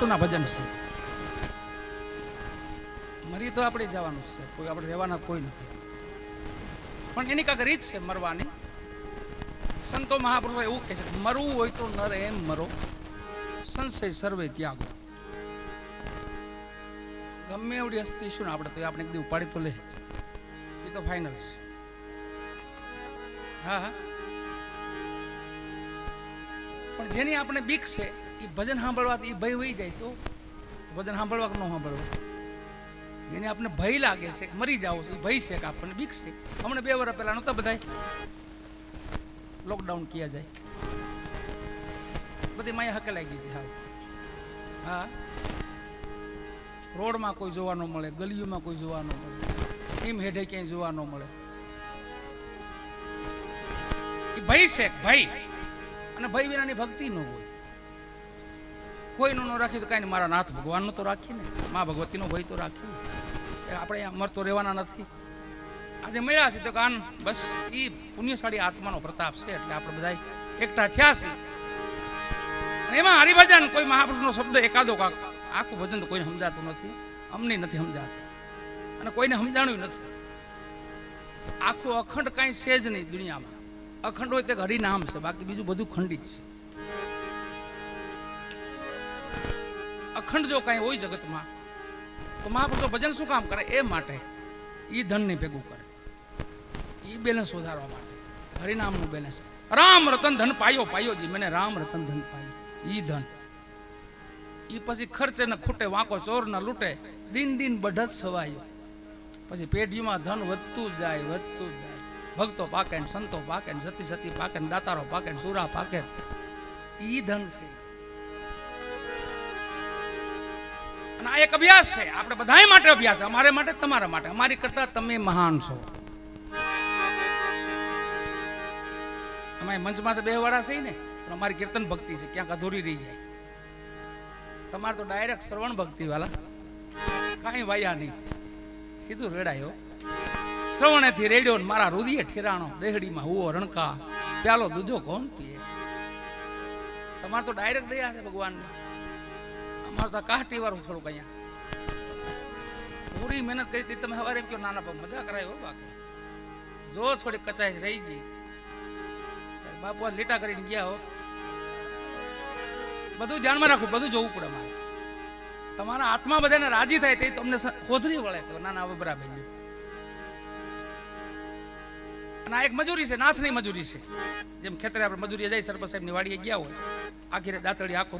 મહાપુરુષોના ભજન છે. મરી તો આપણે જવાનું છે. કોઈ આપણે રહેવાના કોઈ નથી. પણ એની કાંઈક રીત છે મરવાની. સંતો મહાપુરુષો એવું કહે છે મરવું હોય તો નર એમ મરો. સંશય સર્વે ત્યાગો. ગમે એવડી હસ્તી શું આપણે તો આપણે એક દી ઉપાડી તો લે. એ તો ફાઇનલ છે. હા હા. પણ જેની આપણે બીક છે એ ભજન સાંભળવાથી એ ભય વહી જાય તો ભજન સાંભળવા કે ન સાંભળવા? જેને આપણે ભય લાગે છે, મરી જાવ છે એ ભય છે કે આપણને બીક છે? હમણાં બે વર્ષ પહેલા નહોતા બધા લોકડાઉન કિયા જાય. બધી માયા હકે લાગી હતી હા. રોડમાં કોઈ જોવા ન મળે, ગલીઓમાં કોઈ જોવા ન મળે. એમ હેઠે ક્યાંય જોવા ન મળે. ભય છે, ભય. અને ભય વિનાની ભક્તિ ન હોય. કોઈનું ન રાખ્યું તો કાંઈ મારા નાથ ભગવાનનું તો રાખીને મા ભગવતીનો ભય તો રાખ્યું. આપણે અહીંયા મરતો રહેવાના નથી. આજે મળ્યા છે તો કાન બસ એ પુણ્યશાળી આત્માનો પ્રતાપ છે એટલે આપણે બધા એકઠા થયા છે. એમાં હરિભજન કોઈ મહાપુરુષનો શબ્દ એકાદો કાક આખું ભજન તો કોઈને સમજાતું નથી. અમને નથી સમજાતું. અને કોઈને સમજાણું નથી. આખું અખંડ કાંઈ છે જ નહીં દુનિયામાં. અખંડ હોય તે હરિનામ છે, બાકી બીજું બધું ખંડિત છે. અખંડ જો કાંઈ હોય જગતમાં, તો મહાપુરુષો ભજન શું કામ કરે? એ માટે એ ધનને ભેગું કરે. એ બેલેન્સ વધારવા માટે, હરિનામનું બેલેન્સ રામ રતન ધન પાયો પાયો જી, મને રામ રતન ધન પાયો. ઈ ધન. ઈ પછી ખર્ચે ને ખૂટે, વાંકો, ચોર ના લૂટે, દિન દિન બઢત સવાયો પછી પેઢીમાં ધન વધતું જાય વધતું જાય. ભક્તો પાકે સંતો પાકે સતી સતી પાકે દાતારો પાકે સુરા પાકે ઈ ધન છે. અને આ એક અભ્યાસ છે. આપણે બધાય માટે અભ્યાસ છે. અમારે માટે, તમારા માટે. અમારી કરતા તમે મહાન છો. અમારી મંચમાં તો બે વાળા છે ને, પણ અમારી કીર્તન ભક્તિ છે. ક્યાંક અધૂરી રહી જાય. તમારે તો ડાયરેક્ટ શ્રવણ ભક્તિ વાળા કાંઈ વાયા નહીં. સીધું રેડાયો. શ્રવણેથી રેડ્યો ને મારા રુદિયે ઠેરાણો, દેહડીમાં હુવો રણકા પ્યાલો દૂધો કોણ પીએ? તમારે તો ડાયરેક્ટ દયા છે ભગવાનની. અમારે તો કાહટી વાળું થોડુંક અહીંયા. પૂરી મહેનત કરી હતી, તમે સવારે એમ કહો, નાના પણ મજા કરાયો બાકી. જો થોડી કચાઈ રહી ગઈ. બાપુ લીટા કરીને ગયા હો. બધું ધ્યાનમાં રાખવું, બધું જોવું પડે મારે. તમારા આત્મા બધાને રાજી થાય તે તમને ખોધરી વળે ના ના હવે બરાબર અને આ એક મજૂરી છે, નાથની મજૂરી છે. જેમ ખેતરે આપણે મજૂરી જાય સરપંચ સાહેબની વાડીએ ગયા હોય, આખી દાંતળી આખો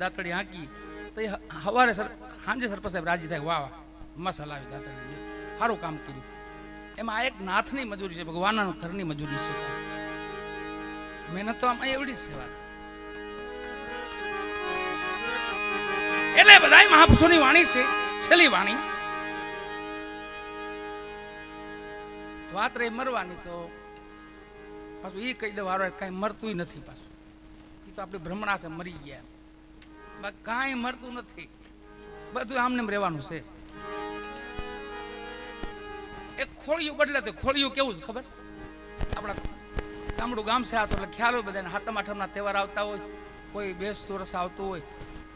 દાંતળી હાંકી, તો એ સવારે સાંજે સરપંચ સાહેબ રાજી થાય, વાહ મસાલા આવી દાંતળી સારું કામ કર્યું. એમાં આ એક નાથની મજૂરી છે, ભગવાનના ઘરની મજૂરી છે. મહેનત તો આમાં એવડી છે. વાત એટલે બધા મહાપુરુષોની વાણી છે, છેલ્લી વાણી. વાત રહી મરવાની તો પાછું એ કહી દે કાંઈ મરતું નથી પાછું. એ તો આપણી ભ્રમણાશે મરી ગયા બાકી કાંઈ મરતું નથી. બધું આમને રહેવાનું છે. એ ખોળિયું બદલે તો ખોળિયું કેવું છે ખબર? આપણા ગામડું ગામ છે આ એટલે ખ્યાલ હોય બધાને. હાથમ આઠમના તહેવાર આવતા હોય, કોઈ બેસ ચોરસ આવતું હોય,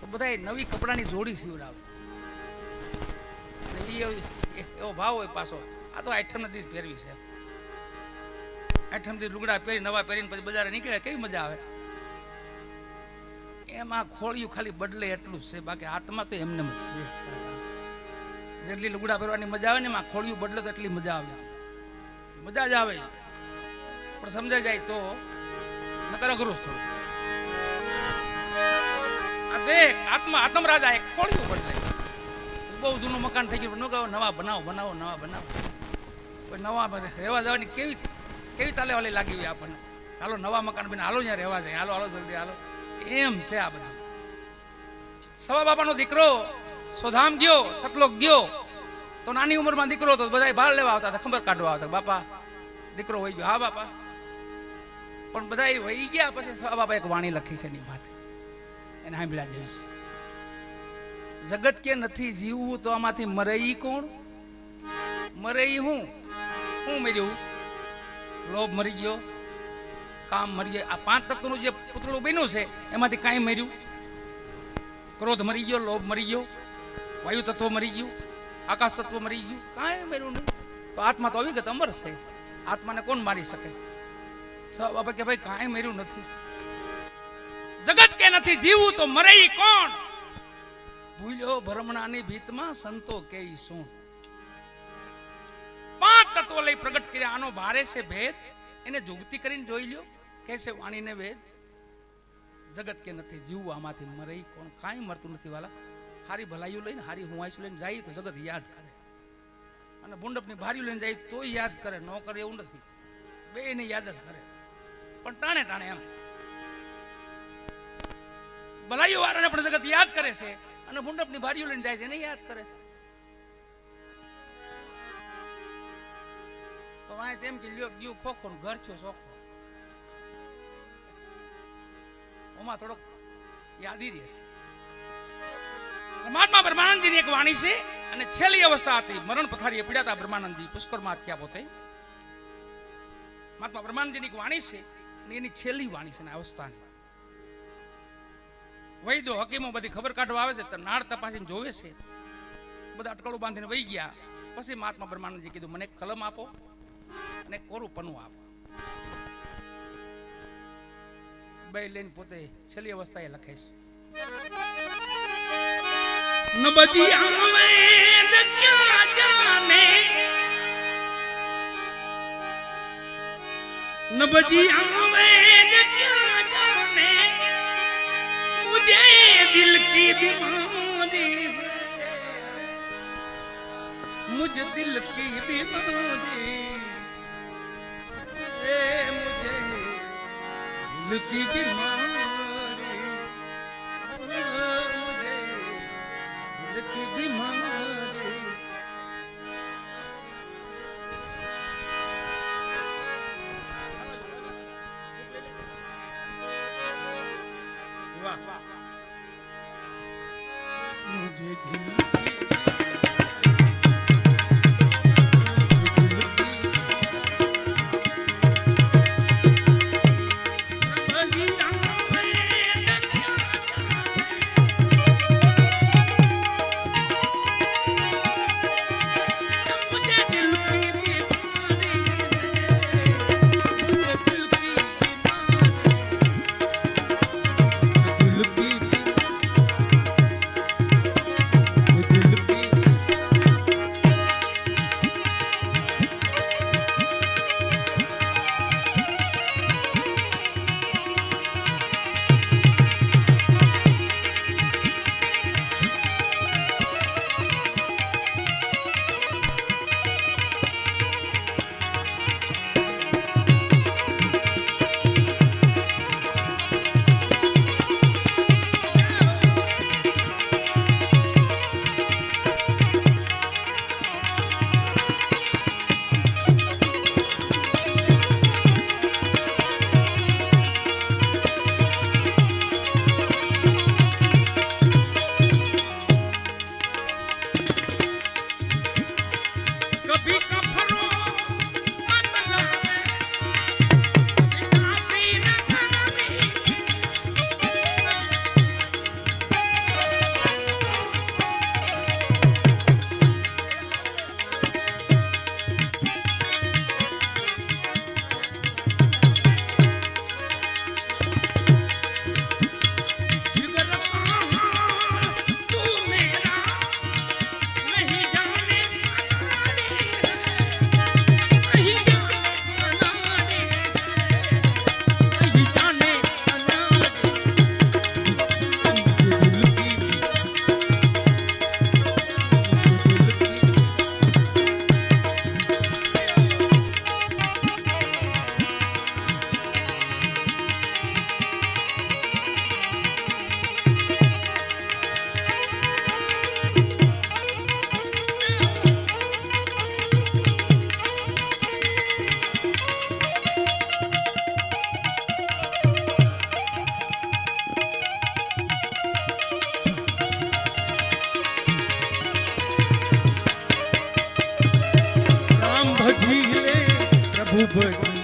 તો બધા નવી કપડાની જોડી સીવડાવે. એવો ભાવ હોય પાછો. આ તો આઠમ દી પહેરવી છે. આઠમ દી લુગડા પહેરી નવા પહેરીને પછી બજારે નીકળે, કેવી મજા આવે? એમાં ખોળિયું ખાલી બદલે એટલું જ છે, બાકી આત્મા તો એમને છે. જેટલી લુગડા પહેરવાની મજા આવે ને એમાં ખોળિયું બદલે તો એટલી મજા આવે. મજા જ આવે. પણ સમજાઈ જાય તો નકર અઘરું થોડું. દેખ, આત્મા, આત્મરાજા એક ખોળિયું બદલે. બહુ જૂનું મકાન થઈ ગયું નવા બનાવો બનાવો, નવા બનાવો. કોઈ નવા રહેવા જવાની કેવી કેવી તાલે વાલી લાગી હોય આપણને? હાલો, નવા મકાન બને. હાલો ત્યાં રહેવા જાય. હાલો હાલો, જલ્દી, હાલો. એમ છે આ બધું. સવા બાપાનો દીકરો સોધામ ગયો, સતલોક ગયો. તો નાની ઉંમરમાં દીકરો હતો બધા ભાર લેવા આવતા ખબર કાઢવા આવતા. બાપા, દીકરો હોય ગયો. હા, બાપા. પણ બધા વહી ગયા, પછી સવા બાપા એક વાણી લખી છે એની માથે. એને સાંભળ્યા જેવી છે જગત કે નથી જીવવું તો આમાંથી મરે કોણ? મરે હું? હું મર્યું? લોભ મરી ગયો? કામ મરી ગયો? આ પાંચ તત્વનું જે પૂતળું બન્યું છે, એમાંથી કાંઈ મર્યું? ક્રોધ મરી ગયો, લોભ મરી ગયો? વાયુ તત્વ મરી ગયું? આકાશ તત્વ મરી ગયું? કાંઈ મર્યું નહીં. તો આત્મા તો અવિગત અમર છે. આત્માને કોણ મારી શકે? સબ બાપા કે ભાઈ, કાંઈ મર્યું નથી. જગત કે નથી, જીવું તો મરે કોણ? ભૂલ્યો ભ્રમણાની ભીતમાં સંતો કે શું? તત્વો લઈ પ્રગટ કર્યા. આનો ભારે છે ભેદ. એને જુગતી કરીને જોઈ લ્યો. કે છે વાણીને ભેદ જગત કે નથી, જીવવું આમાંથી મરે કોણ? કાંઈ મરતું નથી વાલા. હારી ભલાઈઓ લઈને, હારી હુંવાઈશું લઈને જાય તો જગત યાદ કરે. અને ભૂંડપની ભારીઓ લઈને જાય તો યાદ કરે. ન કરે એવું નથી. બે એને યાદ જ કરે. પણ ટાણે ટાણે એમ. ભલાઈઓ વાળાને પણ જગત યાદ કરે છે. અને ભૂંડપની ભારીઓ લઈને જાય છે, એને યાદ કરે છે. વાંય તેમ કે લ્યો, ગયું ખોખો ઘર થયો ચોખ્ખો. ઓમાં થોડોક યાદી રહેશે. મહાત્મા બ્રહ્માનંદજીની એક વાણી છે, અને છેલ્લી અવસ્થા હતી મરણ પથારીએ હતા બ્રહ્માનંદજી પુષ્કરમાં થયા પોતે. મહાત્મા બ્રહ્માનંદજીની એક વાણી છે, અને એની છેલ્લી વાણી છે ને અવસ્થાની. વૈદો હકીમો બધી ખબર કાઢવા આવે છે, તો નાળ તપાસીને જોવે છે. બધા અટકળું બાંધીને વહી ગયા. પછી મહાત્મા બ્રહ્માનંદજી કીધું, મને કલમ આપો. અને કોરું પનું આપો. બે લઈને પોતે છેલ્લી અવસ્થાએ લખે છે નબજી આવે ક્યાં જાને નબજી આવે ક્યાં જાને મુજે દિલ કી બીમારી મુજ દિલ કી બીમારી है मुझे दिल की बीमारी है, मुझे दिल की बीमारी वाह मुझे दिल પ્રભુ